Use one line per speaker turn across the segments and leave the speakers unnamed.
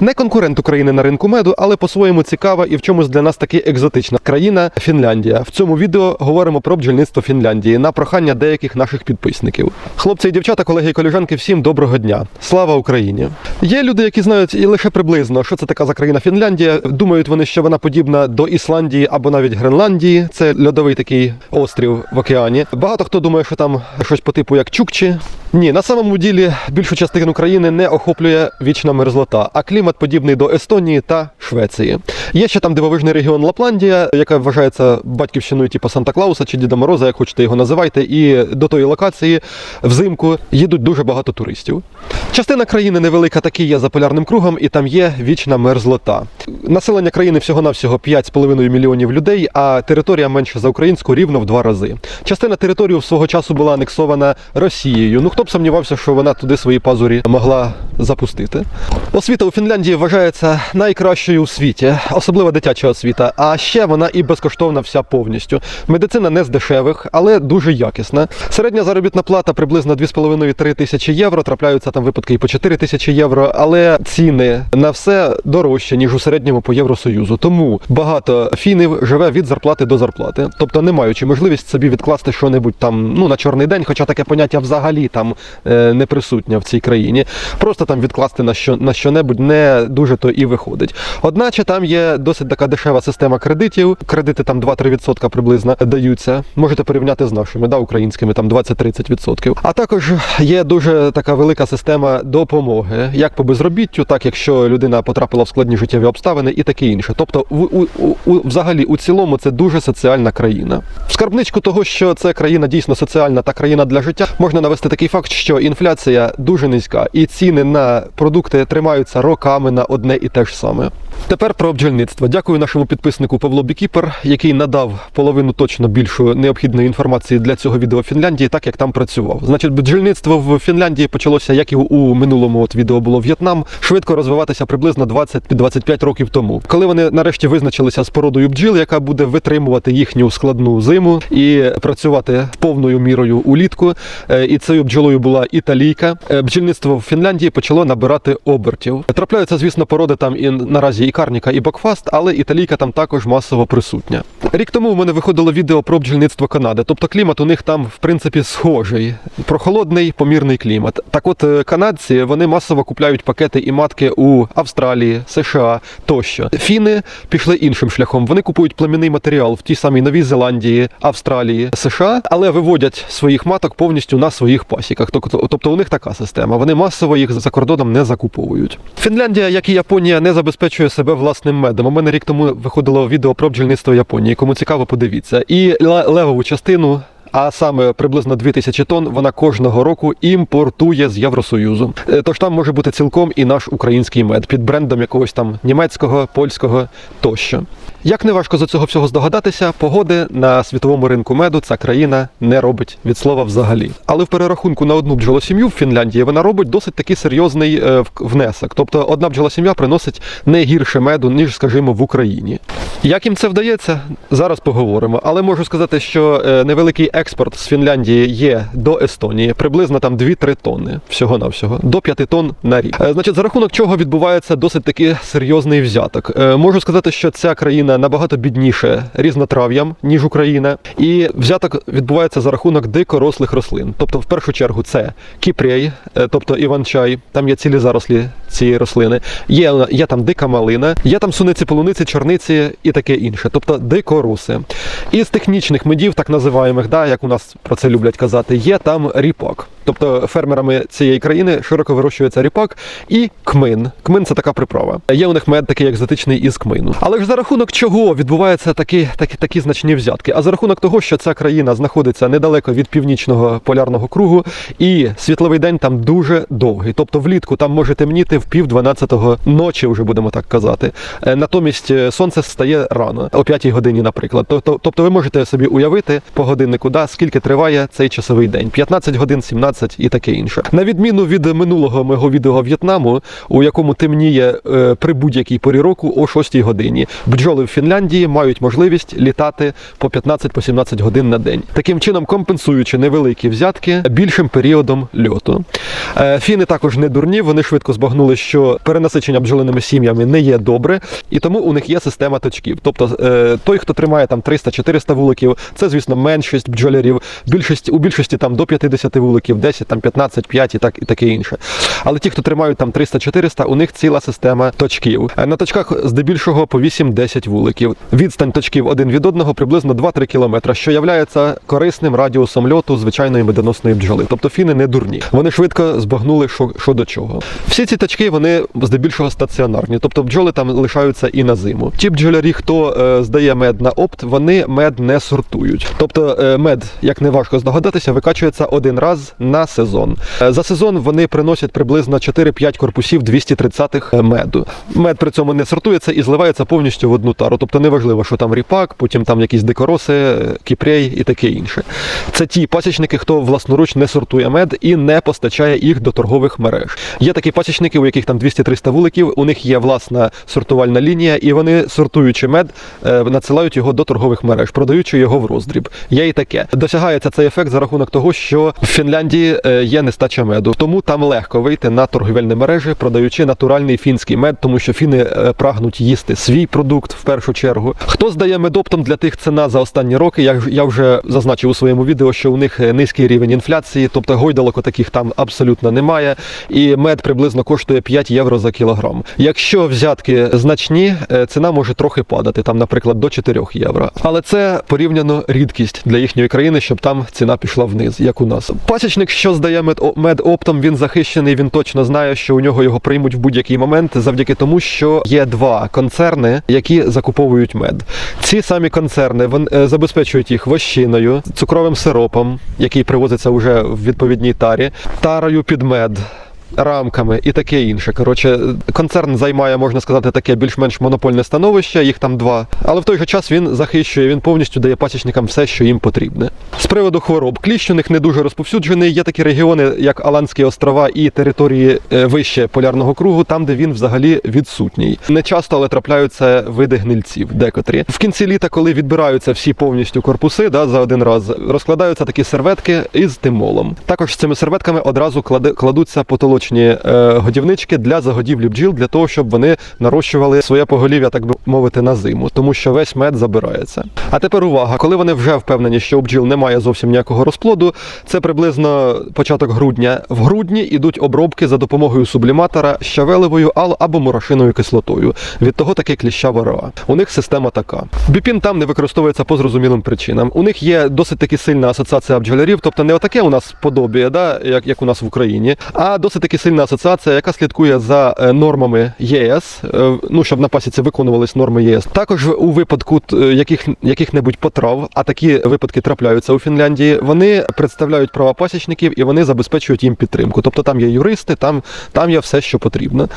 Не конкурент України на ринку меду, але по-своєму цікава і в чомусь для нас таки екзотична країна Фінляндія. В цьому відео говоримо про бджільництво Фінляндії на прохання деяких наших підписників. Хлопці і дівчата, колеги і колежанки, всім доброго дня. Слава Україні! Є люди, які знають і лише приблизно, що це така за країна Фінляндія. Думають вони, що вона подібна до Ісландії або навіть Гренландії. Це льодовий такий острів в океані. Багато хто думає, що там щось по типу як Чукчі. Ні, на самому ділі більшу частину країни не охоплює вічна мерзлота, а клімат подібний до Естонії та Швеції. Є ще там дивовижний регіон Лапландія, яка вважається батьківщиною типу Санта-Клауса чи Діда Мороза, як хочете його називайте. І до тої локації взимку їдуть дуже багато туристів. Частина країни невелика, таки є за полярним кругом, і там є вічна мерзлота. Населення країни всього-навсього 5,5 мільйонів людей, а територія менша за українську рівно в два рази. Частина території свого часу була анексована Росією. Ну хто б сумнівався, що вона туди свої пазурі могла запустити. Освіта у Фінляндії вважається найкращою у світі, особливо дитяча освіта. А ще вона і безкоштовна вся повністю. Медицина не з дешевих, але дуже якісна. Середня заробітна плата приблизно 2,5-3 тисячі євро. Трапляються там випадки і по 4 тисячі євро, але ціни на все дорожче, ніж у середньому по Євросоюзу. Тому багато фінів живе від зарплати до зарплати, тобто не маючи можливість собі відкласти що-небудь там ну на чорний день, хоча таке поняття взагалі там е, не присутнє в цій країні. Просто там відкласти на що на що-небудь не дуже то і виходить. Одначе там є досить така дешева система кредитів. Кредити там 2-3% приблизно даються. Можете порівняти з нашими, да, українськими, там 20-30%. А також є дуже така велика система допомоги, як по безробіттю, так якщо людина потрапила в складні життєві обставини і таке інше. Тобто, в, у, у, взагалі, у цілому це дуже соціальна країна. В скарбничку того, що це країна дійсно соціальна та країна для життя, можна навести такий факт, що інфляція дуже низька, і ціни на продукти тримаються роками на одне і те ж саме. Тепер про бджільництво. Дякую нашому підписнику Павло Бікіпер, який надав половину точно більшу необхідної інформації для цього відео в Фінляндії, так як там працював. Значить, бджільництво в Фінляндії почалося, як і у минулому от відео було В'єтнам, швидко розвиватися приблизно 20-25 років тому. Коли вони нарешті визначилися з породою бджіл, яка буде витримувати їхню складну зиму і працювати повною мірою улітку. е, І цією бджолою була італійка. Е, Бджільництво в Фінляндії почало набирати обертів. Трапляються, звісно, породи там і наразі карніка, і бакфаст, але італійка там також масово присутня. Рік тому в мене виходило відео про бджільництво Канади. Тобто клімат у них там, в принципі, схожий. Прохолодний, помірний клімат. Так от е, канадці вони масово купляють пакети і матки у Австралії, США тощо. Фіни пішли іншим шляхом. Вони купують племінний матеріал в тій самій Новій Зеландії, Австралії, США, але виводять своїх маток повністю на своїх пасіках. Тобто, тобто у них така система. Вони масово їх за кордоном не закуповують. Фінляндія, як і Японія, не забезпечує себе власним медом. У мене рік тому виходило відео про бджільництво Японії. Кому цікаво, подивіться. І ле- левову частину. А саме приблизно 2000 тонн вона кожного року імпортує з Євросоюзу. Е, Тож там може бути цілком і наш український мед під брендом якогось там німецького, польського тощо. Як не важко з цього всього здогадатися, погоди на світовому ринку меду ця країна не робить від слова взагалі. Але в перерахунку на одну бджолосім'ю в Фінляндії вона робить досить такий серйозний е, внесок. Тобто одна бджолосім'я приносить не гірше меду, ніж, скажімо, в Україні. Як їм це вдається, зараз поговоримо. Але можу сказати, що е, невеликий експорт з Фінляндії є до Естонії, приблизно там 2-3 тонни всього-навсього, до 5 тонн на рік. Е, Значить, за рахунок чого відбувається досить таки серйозний взяток. Можу сказати, що ця країна набагато бідніше різнотрав'ям, ніж Україна, і взяток відбувається за рахунок дикорослих рослин. Тобто, в першу чергу, це кіпрей, е, тобто іван-чай, там є цілі зарослі цієї рослини. Є, є там дика малина, є там суниці, полуниці, чорниці і таке інше, тобто дикоруси. Із технічних медів, так називаємих, да, як у нас про це люблять казати, є там ріпак. Тобто фермерами цієї країни широко вирощується ріпак і кмин. Кмин це така приправа. Є у них мед такий екзотичний із кмину. Але ж за рахунок чого відбуваються такі, такі, такі значні взятки? А за рахунок того, що ця країна знаходиться недалеко від північного полярного кругу, і світловий день там дуже довгий. Тобто влітку там може темніти в пів дванадцятого ночі, вже будемо так казати. Е, Натомість е, сонце стає рано, о 5 годині, наприклад. Тобто, ви можете собі уявити по годиннику, да, скільки триває цей часовий день: 15 годин, 17 і таке інше. На відміну від минулого мого відео В'єтнаму, у якому темніє е, при будь-якій порі року о 6 годині. Бджоли в Фінляндії мають можливість літати по 15-17 годин на день, таким чином компенсуючи невеликі взятки більшим періодом льоту. Фіни також не дурні, вони швидко збагнули, що перенасичення бджолиними сім'ями не є добре, і тому у них є система точків. Тобто е, той, хто тримає там 300-400 вуликів, це звісно меншість бджолярів. Більшість у більшості там до 50 вуликів, 10, там 15, 5 і так і таке інше. Але ті, хто тримають там 300-400, у них ціла система точків. Е, На точках здебільшого по 8-10 вуликів. Відстань точків один від одного приблизно 2-3 кілометри, що являється корисним радіусом льоту звичайної медоносної бджоли. Тобто фіни не дурні. Вони швидко збагнули, що, що до чого. Всі ці точки вони здебільшого стаціонарні, тобто бджоли там лишаються і на зиму. Ті бджолярі, хто е, здає мед на опт, вони мед не сортують. Тобто е, мед, як не важко здогадатися, викачується один раз на сезон. Е, за сезон вони приносять приблизно 4-5 корпусів 230-х меду. Мед при цьому не сортується і зливається повністю в одну тару. Тобто неважливо, що там ріпак, потім там якісь декороси, е, кіпрей і таке інше. Це ті пасічники, хто власноруч не сортує мед і не постачає їх до торгових мереж. Є такі пасічники, у яких там 200-300 вуликів, у них є власна сортувальна лінія, і вони, сортуючи мед, е, надсилають його до торгових мереж, продаючи його в роздріб. Є і таке. Досягається цей ефект за рахунок того, що в Фінляндії е, є нестача меду. Тому там легко вийти на торговельні мережі, продаючи натуральний фінський мед, тому що фіни е, прагнуть їсти свій продукт в першу чергу. Хто здає медоптом для тих ціна за останні роки? Я, я вже зазначив у своєму відео, що у них низький рівень інфляції, тобто гойдалок таких там абсолютно немає. І мед приблизно коштує 5 євро за кілограм. Якщо взятки значні, е, ціна може трохи падати, там, наприклад, до 4 євро. Але це порівняно рідкість для їхньої країни, щоб там ціна пішла вниз, як у нас. Пасічник, що здає мед, мед оптом, він захищений, він точно знає, що у нього його приймуть в будь-який момент, завдяки тому, що є два концерни, які закуповують мед. Ці самі концерни вони е, забезпечують їх вощиною, цукровим сиропом, який привозиться вже в відповідній тарі, тарою під мед. Рамками і таке інше. Коротше, концерн займає, можна сказати, таке більш-менш монопольне становище, їх там два. Але в той же час він захищує, він повністю дає пасічникам все, що їм потрібне. З приводу хвороб, кліщ у них не дуже розповсюджений. Є такі регіони, як Аландські острова і території е, вище полярного кругу, там, де він взагалі відсутній. Не часто, але трапляються види гнильців, декотрі. В кінці літа, коли відбираються всі повністю корпуси, да, за один раз, розкладаються такі серветки із тимолом. Також з цими серветками одразу кладуться потолочні е, годівнички для загодівлі бджіл, для того, щоб вони нарощували своє поголів'я, так би мовити, на зиму, тому що весь мед забирається. А тепер увага, коли вони вже впевнені, що у бджіл немає зовсім ніякого розплоду, це приблизно початок грудня. В грудні йдуть обробки за допомогою субліматора щавелевою або мурашиною кислотою. Від того таке кліщава ра. У них система така. Біпін там не використовується по зрозумілим причинам. У них є досить таки сильна асоціація бджолярів, тобто не отаке у нас подобіє, да, як, як у нас в Україні, а досить таки сильна асоціація, яка слідкує за е, нормами ЄС, е, ну щоб на пасіці виконувались норми ЄС. Також у випадку е, яких, яких-небудь потрав, а такі випадки трапляються у Фінляндії, вони представляють права пасічників і вони забезпечують їм підтримку. Тобто там є юристи, там, там є все, що потрібно.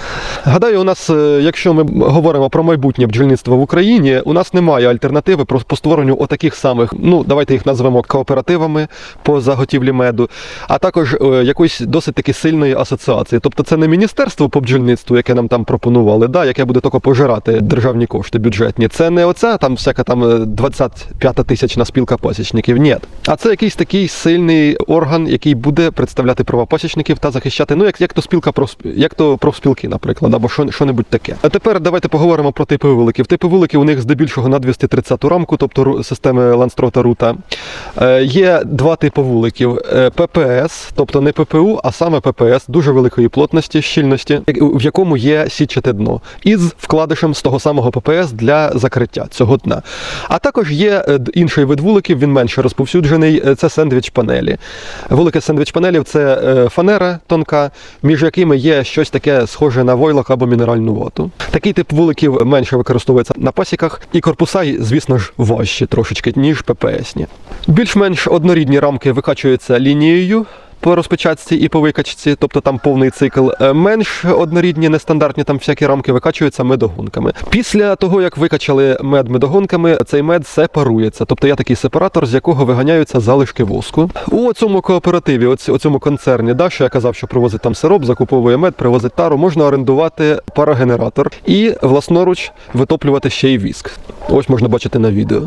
Гадаю, у нас, якщо ми говоримо про майбутнє бджільництво в Україні, у нас немає альтернативи по створенню отаких самих, ну давайте їх назвемо кооперативами по заготівлі меду, а також якоїсь досить таки сильної асоціації. Тобто це не міністерство по бджільництву, яке нам там пропонували, да, яке буде тільки пожирати державні кошти бюджетні. Це не оця там всяка там е, 25 тисячна спілка пасічників. Ні. А це якийсь такий сильний орган, який буде представляти права пасічників та захищати, ну як, як то спілка як то профспілки, наприклад, або що, що-небудь таке. А тепер давайте поговоримо про типи вуликів. Типи вуликів у них здебільшого на 230-ту рамку, тобто системи Ланстрота Рута. Е, є два типи вуликів: Е, ППС, тобто не ППУ, а саме ППС, дуже великої плотності, щільності, в якому є сітчате дно, із вкладишем з того самого ППС для закриття цього дна. А також є е, інший вид вуликів, він менше розповсюджений. е, Це сендвіч панелі. Вулики сендвіч панелів це е, фанера тонка, між якими є щось таке схоже на войлок або мінеральну воду. Такий тип вуликів менше використовується на пасіках, і корпуса, звісно ж, важчі трошечки, ніж ППСні. Більш-менш однорідні рамки викачуються лінією. По розпечатці і по викачці, тобто там повний цикл. Е, Менш однорідні, нестандартні там всякі рамки викачуються медогонками. Після того, як викачали мед медогонками, цей мед сепарується. Тобто є такий сепаратор, з якого виганяються залишки воску. У цьому кооперативі, у цьому концерні, да, що я казав, що привозить там сироп, закуповує мед, привозить тару, можна орендувати парогенератор і власноруч витоплювати ще й віск. Ось можна бачити на відео.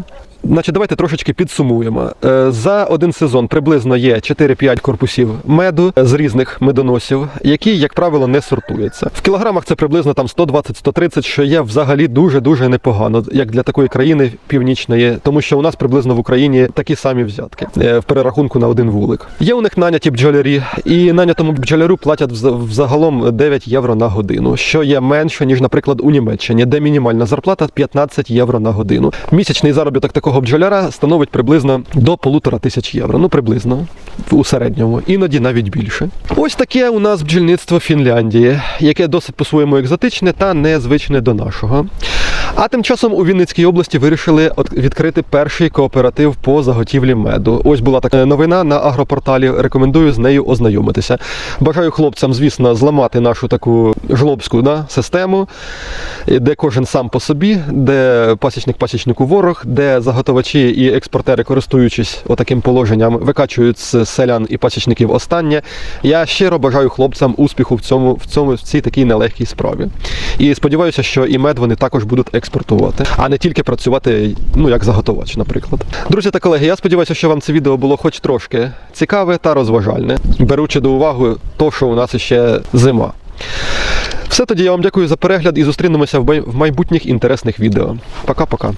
Значить, давайте трошечки підсумуємо. Е, За один сезон приблизно є 4-5 корпусів меду з різних медоносів, які, як правило, не сортуються. В кілограмах це приблизно там 120-130, що є взагалі дуже-дуже непогано, як для такої країни північної, тому що у нас приблизно в Україні такі самі взятки е, в перерахунку на один вулик. Є у них наняті бджолярі, і нанятому бджолярю платять взагалом 9 євро на годину, що є менше, ніж, наприклад, у Німеччині, де мінімальна зарплата 15 євро на годину. Місячний заробіток такого бджоляра становить приблизно до полутора тисяч євро. Ну, приблизно у середньому, іноді навіть більше. Ось таке у нас бджільництво Фінляндії, яке досить по-своєму екзотичне та незвичне до нашого. А тим часом у Вінницькій області вирішили відкрити перший кооператив по заготівлі меду. Ось була така новина на агропорталі. Рекомендую з нею ознайомитися. Бажаю хлопцям, звісно, зламати нашу таку жлобську да, систему, де кожен сам по собі, де пасічник пасічнику ворог, де заготовачі і експортери, користуючись отаким положенням, викачують з селян і пасічників останнє. Я щиро бажаю хлопцям успіху в цьому в цьому в цій такій нелегкій справі. І сподіваюся, що і мед вони також будуть експортувати, а не тільки працювати, ну як заготовач, наприклад. Друзі та колеги, я сподіваюся, що вам це відео було хоч трошки цікаве та розважальне, беручи до уваги то, що у нас ще зима. Все тоді я вам дякую за перегляд і зустрінемося в майбутніх інтересних відео. Пока-пока.